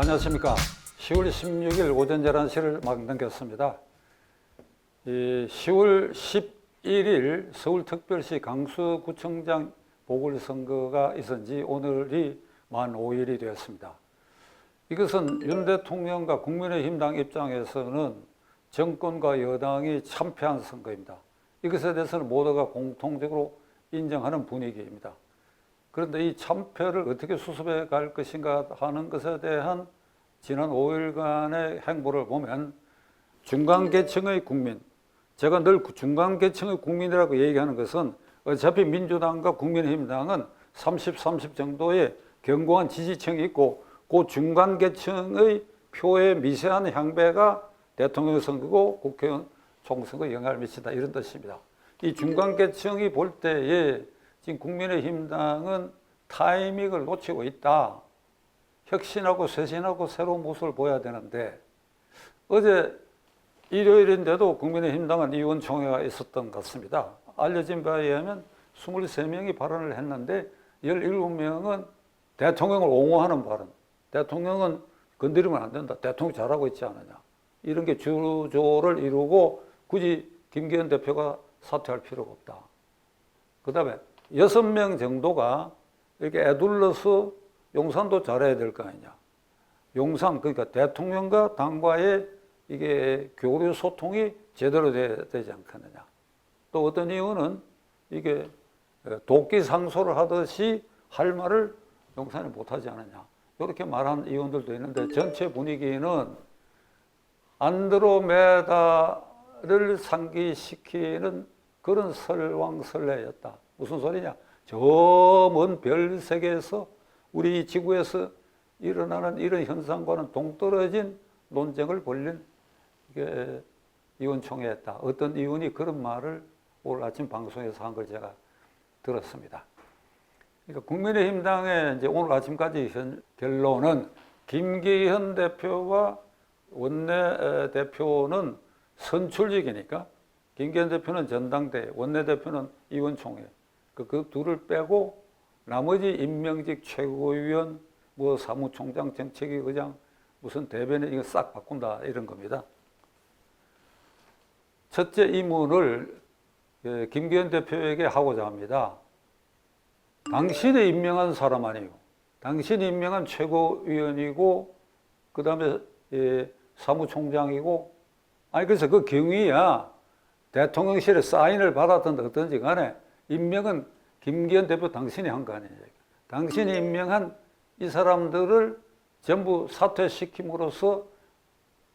안녕하십니까. 10월 16일 오전 11시를 막 넘겼습니다. 이 10월 11일 서울특별시 강수구청장 보궐선거가 있은 지 오늘이 만 5일이 되었습니다. 이것은 윤 대통령과 국민의힘당 입장에서는 정권과 여당이 참패한 선거입니다. 이것에 대해서는 모두가 공통적으로 인정하는 분위기입니다. 그런데 이 참패를 어떻게 수습해 갈 것인가 하는 것에 대한 지난 5일간의 행보를 보면 중간계층의 국민, 제가 늘 중간계층의 국민이라고 얘기하는 것은 어차피 민주당과 국민의힘당은 30, 30 정도의 견고한 지지층이 있고 그 중간계층의 표의 미세한 향배가 대통령 선거고 국회의원 총선거에 영향을 미친다 이런 뜻입니다. 이 중간계층이 볼 때에 지금 국민의힘당은 타이밍을 놓치고 있다. 혁신하고 쇄신하고 새로운 모습을 보여야 되는데 어제 일요일인데도 국민의힘당은 의원총회가 있었던 것 같습니다. 알려진 바에 의하면 23명이 발언을 했는데 17명은 대통령을 옹호하는 발언. 대통령은 건드리면 안 된다. 대통령 잘하고 있지 않느냐. 이런 게 주조를 이루고 굳이 김기현 대표가 사퇴할 필요가 없다. 그 다음에 여섯 명 정도가 이렇게 애둘러서 용산도 잘해야 될 거 아니냐. 용산, 그러니까 대통령과 당과의 이게 교류 소통이 제대로 되지 않겠느냐. 또 어떤 이유는 이게 도끼 상소를 하듯이 할 말을 용산이 못하지 않느냐. 이렇게 말한 의원들도 있는데 전체 분위기는 안드로메다를 상기시키는 그런 설왕설래였다. 무슨 소리냐? 저 먼 별 세계에서 우리 지구에서 일어나는 이런 현상과는 동떨어진 논쟁을 벌린 이게 이원총회였다. 어떤 의원이 그런 말을 오늘 아침 방송에서 한 걸 제가 들었습니다. 그러니까 국민의힘당의 이제 오늘 아침까지 현 결론은 김기현 대표와 원내 대표는 선출직이니까 김기현 대표는 전당대, 원내 대표는 의원총회. 그, 그 둘을 빼고 나머지 임명직 최고위원, 뭐 사무총장, 정책위 의장, 무슨 대변인 이거 싹 바꾼다 이런 겁니다. 첫째 이문을 예, 김기현 대표에게 하고자 합니다. 당신이 임명한 사람 아니에요. 당신이 임명한 최고위원이고 그 다음에 예, 사무총장이고 아니 그래서 그 경위야 대통령실에 사인을 받았든 어떤지 간에 임명은 김기현 대표 당신이 한 거 아니에요. 당신이 임명한 이 사람들을 전부 사퇴시킴으로써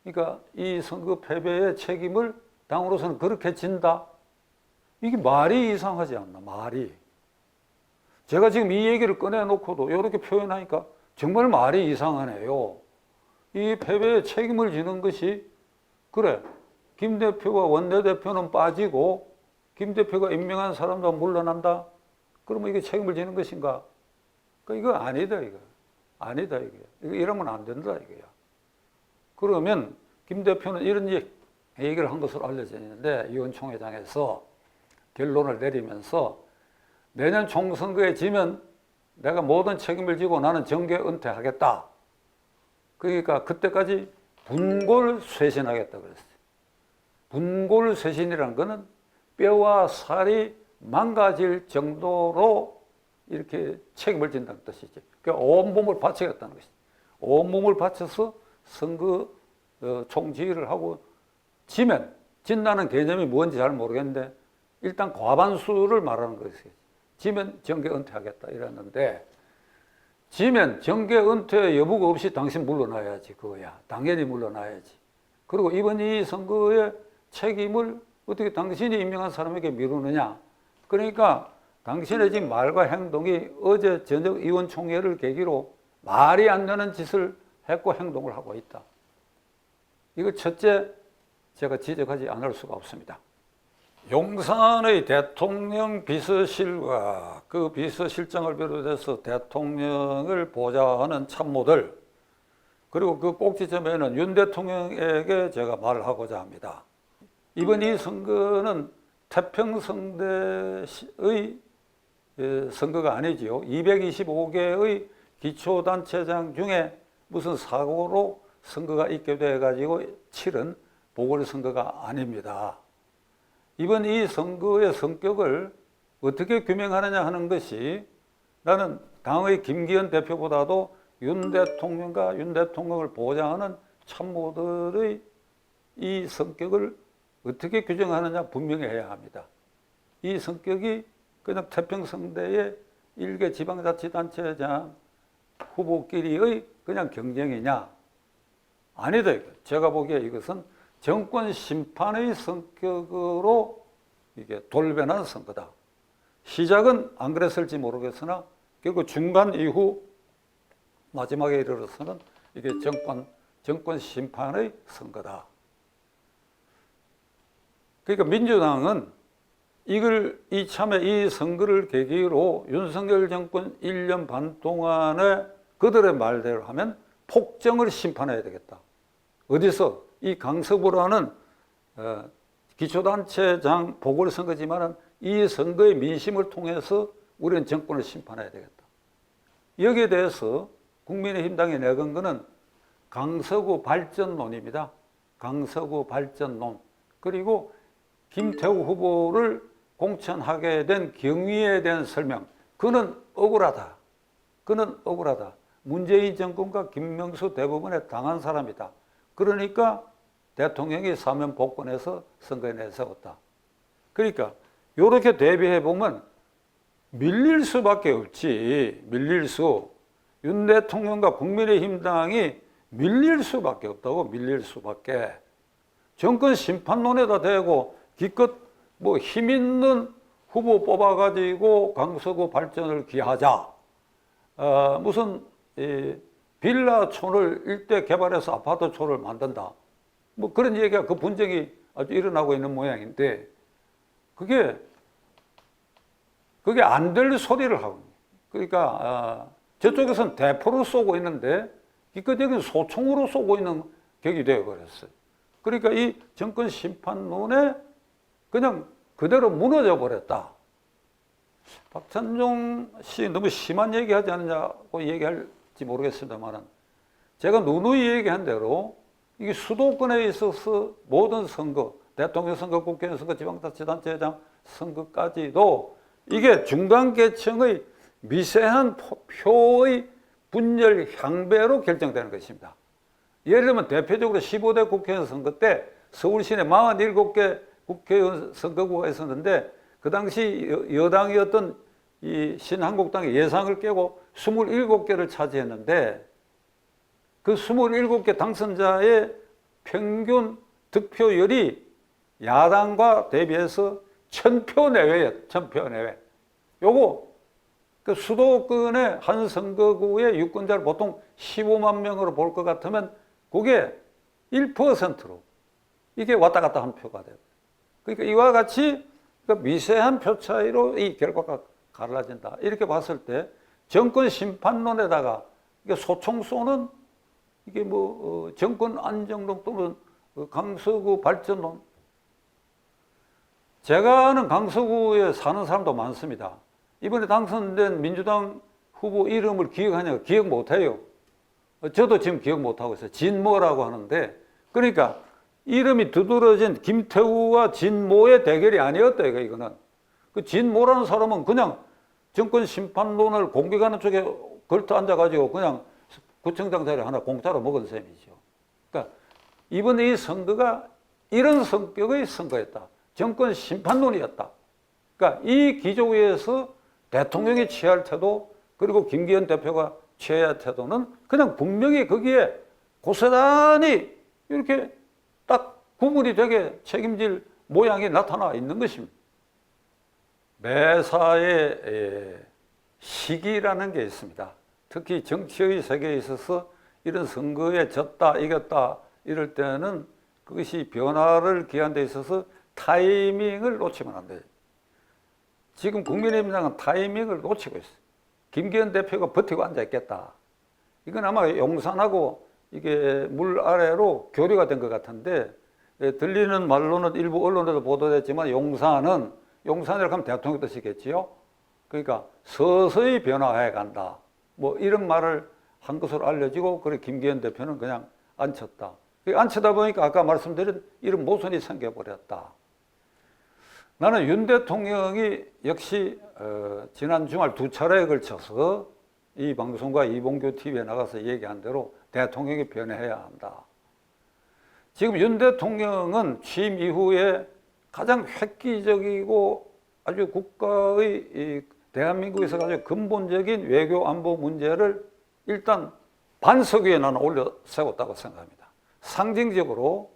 그러니까 이 선거 패배의 책임을 당으로서는 그렇게 진다. 이게 말이 이상하지 않나, 말이. 제가 지금 이 얘기를 꺼내놓고도 이렇게 표현하니까 정말 말이 이상하네요. 이 패배의 책임을 지는 것이, 그래, 김 대표와 원내대표는 빠지고, 김 대표가 임명한 사람도 물러난다? 그러면 이게 책임을 지는 것인가? 그 이거 아니다, 이거. 아니다, 이거. 이거 이러면 안 된다, 이거야. 그러면 김 대표는 이런 얘기를 한 것으로 알려져 있는데, 위원총회장에서 결론을 내리면서 내년 총선거에 지면 내가 모든 책임을 지고 나는 정계 은퇴하겠다. 그러니까 그때까지 분골 쇄신하겠다 그랬어요. 분골 쇄신이라는 것은 뼈와 살이 망가질 정도로 이렇게 책임을 진다는 뜻이지. 그러니까 온몸을 바치겠다는 것이지. 온몸을 바쳐서 선거 어, 총지휘를 하고 지면 진다는 개념이 뭔지 잘 모르겠는데 일단 과반수를 말하는 것이지. 지면 정계 은퇴하겠다 이랬는데 지면 정계 은퇴 여부가 없이 당신 물러나야지 그거야. 당연히 물러나야지. 그리고 이번 이 선거의 책임을 어떻게 당신이 임명한 사람에게 미루느냐. 그러니까 당신의 지금 말과 행동이 어제 저녁 의원총회를 계기로 말이 안 되는 짓을 했고 행동을 하고 있다. 이거 첫째 제가 지적하지 않을 수가 없습니다. 용산의 대통령 비서실과 그 비서실장을 비롯해서 대통령을 보좌하는 참모들 그리고 그 꼭지점에는 윤 대통령에게 제가 말을 하고자 합니다. 이번 이 선거는 태평성대의 선거가 아니지요. 225개의 기초단체장 중에 무슨 사고로 선거가 있게 돼 가지고 치른 보궐선거가 아닙니다. 이번 이 선거의 성격을 어떻게 규명하느냐 하는 것이 나는 당의 김기현 대표보다도 윤 대통령과 윤 대통령을 보장하는 참모들의 이 성격을 어떻게 규정하느냐 분명히 해야 합니다. 이 성격이 그냥 태평성대의 일개 지방자치단체장 후보끼리의 그냥 경쟁이냐? 아니다. 제가 보기에 이것은 정권 심판의 성격으로 이게 돌변한 선거다. 시작은 안 그랬을지 모르겠으나 결국 중간 이후 마지막에 이르러서는 이게 정권 정권 심판의 선거다. 그러니까 민주당은 이걸 이참에 이 선거를 계기로 윤석열 정권 1년 반 동안에 그들의 말대로 하면 폭정을 심판해야 되겠다. 어디서 이 강서구라는 어, 기초단체장 보궐선거지만은 이 선거의 민심을 통해서 우리는 정권을 심판해야 되겠다. 여기에 대해서 국민의힘당이 내건 거는 강서구 발전론입니다. 강서구 발전론. 그리고 김태우 후보를 공천하게 된 경위에 대한 설명. 그는 억울하다. 그는 억울하다. 문재인 정권과 김명수 대부분에 당한 사람이다. 그러니까 대통령이 사면 복권해서 선거에 내세웠다. 그러니까 이렇게 대비해 보면 밀릴 수밖에 없지. 밀릴 수. 윤 대통령과 국민의힘 당이 밀릴 수밖에 없다고 밀릴 수밖에. 정권 심판론에다 대고 기껏 뭐 힘 있는 후보 뽑아가지고 강서구 발전을 기하자. 어, 무슨 이 빌라촌을 일대 개발해서 아파트촌을 만든다. 뭐 그런 얘기가 그 분쟁이 아주 일어나고 있는 모양인데 그게 그게 안 될 소리를 하고 그러니까 어, 저쪽에서는 대포로 쏘고 있는데 기껏 여기는 소총으로 쏘고 있는 격이 되어 버렸어요. 그러니까 이 정권 심판론에 그냥 그대로 무너져 버렸다. 박찬종 씨 너무 심한 얘기하지 않느냐고 얘기할지 모르겠습니다만은 제가 누누이 얘기한 대로 이게 수도권에 있어서 모든 선거, 대통령 선거, 국회의원 선거, 지방자치단체장 선거까지도 이게 중간계층의 미세한 표의 분열 향배로 결정되는 것입니다. 예를 들면 대표적으로 15대 국회의원 선거 때 서울 시내 47개 국회의원 선거구가 있었는데 그 당시 여- 여당이었던 이 신한국당이 예상을 깨고 27개를 차지했는데 그 27개 당선자의 평균 득표율이 야당과 대비해서 1000표 내외예요. 1000표 내외. 요거 그 수도권의 한 선거구의 유권자를 보통 15만 명으로 볼 것 같으면 그게 1%로 이게 왔다 갔다 한 표가 돼요. 그러니까 이와 같이 그 미세한 표 차이로 이 결과가 갈라진다. 이렇게 봤을 때 정권 심판론에다가 소총 쏘는 이게 뭐 어, 정권 안정론 또는 어, 강서구 발전론 제가 아는 강서구에 사는 사람도 많습니다. 이번에 당선된 민주당 후보 이름을 기억하냐고 기억 못해요. 어, 저도 지금 기억 못하고 있어요. 진모라고 하는데 그러니까 이름이 두드러진 김태우와 진모의 대결이 아니었다 이거 이거는 그 진모라는 사람은 그냥 정권 심판론을 공격하는 쪽에 걸터 앉아가지고 그냥 구청장 자리 하나 공짜로 먹은 셈이죠. 그러니까 이번에 이 선거가 이런 성격의 선거였다. 정권 심판론이었다. 그러니까 이 기조에서 대통령이 취할 태도 그리고 김기현 대표가 취해야 할 태도는 그냥 분명히 거기에 고스란히 이렇게 딱 구분이 되게 책임질 모양이 나타나 있는 것입니다. 매사에 에, 시기라는 게 있습니다. 특히 정치의 세계에 있어서 이런 선거에 졌다, 이겼다 이럴 때는 그것이 변화를 기한 데 있어서 타이밍을 놓치면 안 돼요. 지금 국민의힘당은 타이밍을 놓치고 있어요. 김기현 대표가 버티고 앉아 있겠다. 이건 아마 용산하고 이게 물 아래로 교류가 된 것 같은데 예, 들리는 말로는 일부 언론에도 보도됐지만 용산은 용산이라고 하면 대통령 뜻이겠지요. 그러니까 서서히 변화해 간다. 뭐 이런 말을 한 것으로 알려지고 그래 김기현 대표는 그냥 앉혔다. 그 앉히다 보니까 아까 말씀드린 이런 모순이 생겨버렸다. 나는 윤 대통령이 역시 어, 지난 주말 두 차례에 걸쳐서 이 방송과 이봉규 TV에 나가서 얘기한 대로 대통령이 변해야 한다. 지금 윤 대통령은 취임 이후에 가장 획기적이고 아주 국가의 이 대한민국에서 가장 근본적인 외교 안보 문제를 일단 반석 위에 나는 올려 세웠다고 생각합니다. 상징적으로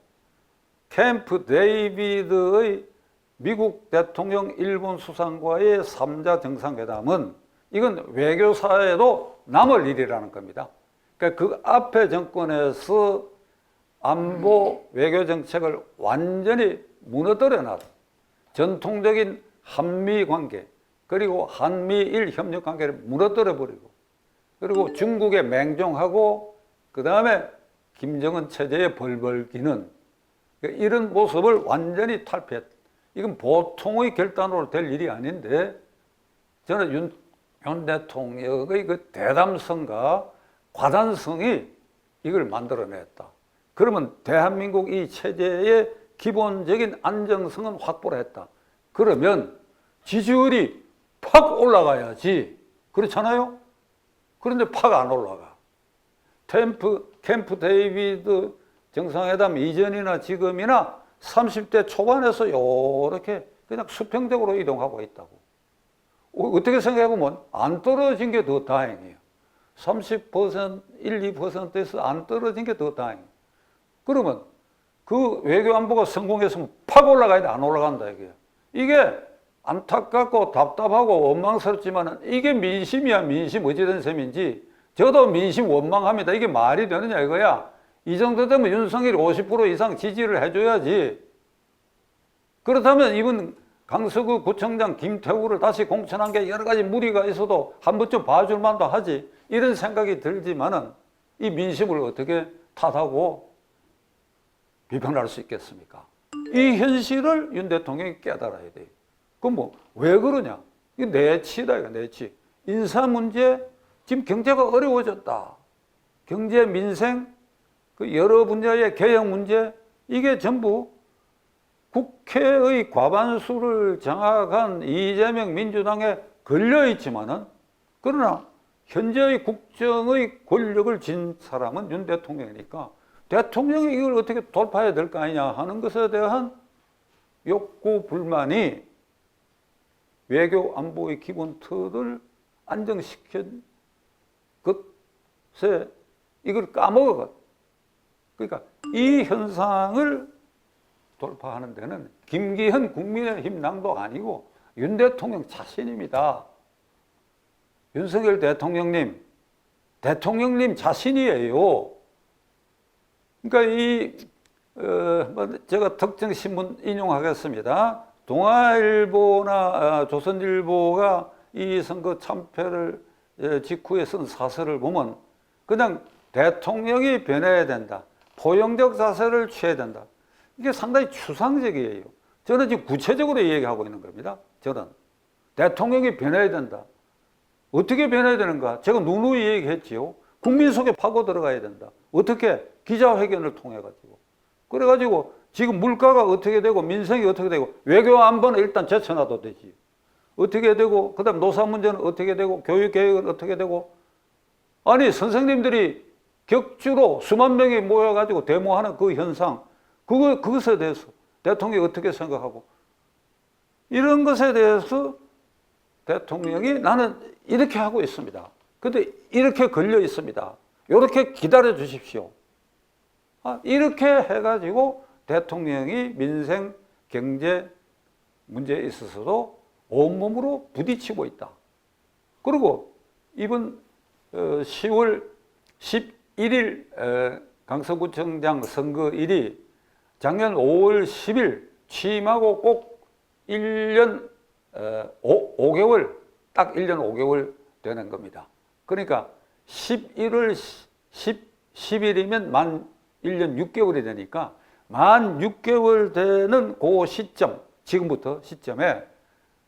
캠프 데이비드의 미국 대통령 일본 수상과의 3자 정상회담은 이건 외교사에도 남을 일이라는 겁니다. 그러니까 그 앞에 정권에서 안보 외교 정책을 완전히 무너뜨려 놨 전통적인 한미 관계 그리고 한미일 협력 관계를 무너뜨려 버리고 그리고 중국에 맹종하고 그 다음에 김정은 체제에 벌벌 기는 이런 모습을 완전히 탈피했. 이건 보통의 결단으로 될 일이 아닌데 저는 윤, 윤 대통령의 그 대담성과 과단성이 이걸 만들어냈다. 그러면 대한민국 이 체제의 기본적인 안정성은 확보를 했다. 그러면 지지율이 팍 올라가야지. 그렇잖아요? 그런데 팍 안 올라가. 캠프, 캠프 데이비드 정상회담 이전이나 지금이나 30대 초반에서 요렇게 그냥 수평적으로 이동하고 있다고. 어, 어떻게 생각해보면 안 떨어진 게 더 다행이에요. 30%, 1, 2%에서 안 떨어진 게 더 다행이에요. 그러면 그 외교 안보가 성공했으면 팍 올라가야 돼. 안 올라간다, 이게. 이게 안타깝고 답답하고 원망스럽지만 이게 민심이야, 민심. 어찌된 셈인지. 저도 민심 원망합니다. 이게 말이 되느냐, 이거야. 이 정도 되면 윤석열이 50% 이상 지지를 해줘야지. 그렇다면 이분 강서구 구청장 김태우를 다시 공천한 게 여러 가지 무리가 있어도 한 번쯤 봐줄 만도 하지. 이런 생각이 들지만은 이 민심을 어떻게 탓하고 비판할 수 있겠습니까? 이 현실을 윤 대통령이 깨달아야 돼. 그럼 뭐, 왜 그러냐? 이 내치다, 이거 내치. 인사 문제, 지금 경제가 어려워졌다. 경제, 민생, 그 여러 분야의 개혁 문제, 이게 전부 국회의 과반수를 장악한 이재명 민주당에 걸려 있지만은, 그러나 현재의 국정의 권력을 진 사람은 윤 대통령이니까 대통령이 이걸 어떻게 돌파해야 될 거 아니냐 하는 것에 대한 욕구, 불만이 외교 안보의 기본 틀을 안정시킨 것에 이걸 까먹어. 그러니까 이 현상을 돌파하는 데는 김기현 국민의힘 낭도 아니고 윤 대통령 자신입니다. 윤석열 대통령님, 대통령님 자신이에요. 그러니까 이, 어, 뭐 제가 특정 신문 인용하겠습니다. 동아일보나 아, 조선일보가 이 선거 참패를 예, 직후에 쓴 사설을 보면 그냥 대통령이 변해야 된다. 포용적 자세를 취해야 된다. 이게 상당히 추상적이에요. 저는 지금 구체적으로 얘기하고 있는 겁니다. 저는. 대통령이 변해야 된다. 어떻게 변해야 되는가? 제가 누누이 얘기했지요. 국민 속에 파고 들어가야 된다. 어떻게? 기자회견을 통해 가지고. 그래 가지고 지금 물가가 어떻게 되고 민생이 어떻게 되고 외교 안보는 일단 제쳐놔도 되지. 어떻게 되고 그다음 노사 문제는 어떻게 되고 교육 계획은 어떻게 되고 아니 선생님들이 격주로 수만 명이 모여 가지고 데모하는 그 현상 그거 그것에 대해서 대통령이 어떻게 생각하고 이런 것에 대해서 대통령이 나는 이렇게 하고 있습니다. 근데 이렇게 걸려 있습니다. 이렇게 기다려 주십시오. 아, 이렇게 해가지고 대통령이 민생, 경제 문제에 있어서도 온몸으로 부딪히고 있다. 그리고 이번 10월 11일 강서구청장 선거일이 작년 5월 10일 취임하고 꼭 1년 5, 5개월 딱 1년 5개월 되는 겁니다. 그러니까 11월 10, 10일이면 만 1년 6개월이 되니까 만 6개월 되는 그 시점, 지금부터 시점에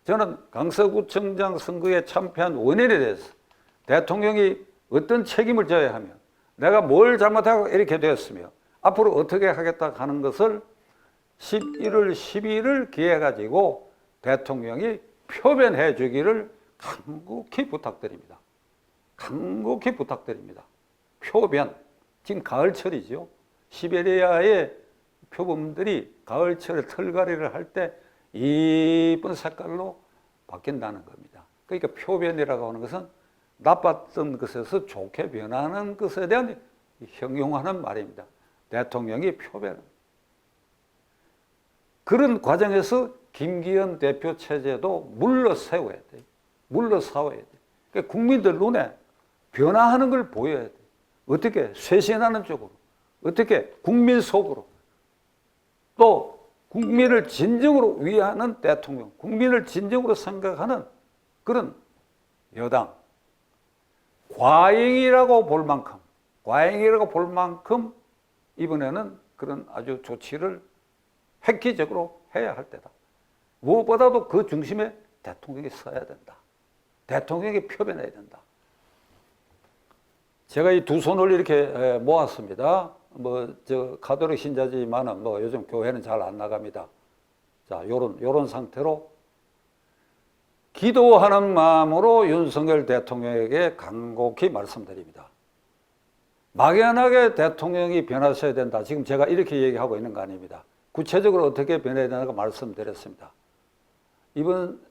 저는 강서구청장 선거에 참패한 원인에 대해서 대통령이 어떤 책임을 져야 하며 내가 뭘 잘못하고 이렇게 되었으며 앞으로 어떻게 하겠다 하는 것을 11월 12일을 기해 가지고 대통령이 표변해 주기를 간곡히 부탁드립니다. 간곡히 부탁드립니다. 표변. 지금 가을철이죠. 시베리아의 표범들이 가을철에 털갈이를 할 때 이쁜 색깔로 바뀐다는 겁니다. 그러니까 표변이라고 하는 것은 나빴던 것에서 좋게 변하는 것에 대한 형용하는 말입니다. 대통령이 표변. 그런 과정에서 김기현 대표 체제도 물러 세워야 돼. 물러 세워야 돼. 그러니까 국민들 눈에 변화하는 걸 보여야 돼. 어떻게 쇄신하는 쪽으로, 어떻게 국민 속으로, 또 국민을 진정으로 위하는 대통령, 국민을 진정으로 생각하는 그런 여당, 과잉이라고 볼 만큼, 과잉이라고 볼 만큼 이번에는 그런 아주 조치를 획기적으로 해야 할 때다. 무엇보다도 그 중심에 대통령이 서야 된다. 대통령이 표변해야 된다. 제가 이 두 손을 이렇게 에, 모았습니다. 뭐 저 가톨릭 신자지만은 뭐 요즘 교회는 잘 안 나갑니다. 자, 요런 요런 상태로 기도하는 마음으로 윤석열 대통령에게 간곡히 말씀드립니다. 막연하게 대통령이 변하셔야 된다. 지금 제가 이렇게 얘기하고 있는 거 아닙니다. 구체적으로 어떻게 변해야 되는가 말씀드렸습니다. 이번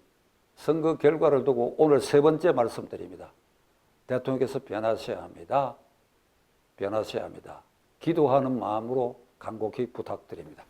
선거 결과를 두고 오늘 세 번째 말씀드립니다. 대통령께서 변하셔야 합니다. 변하셔야 합니다. 기도하는 마음으로 간곡히 부탁드립니다.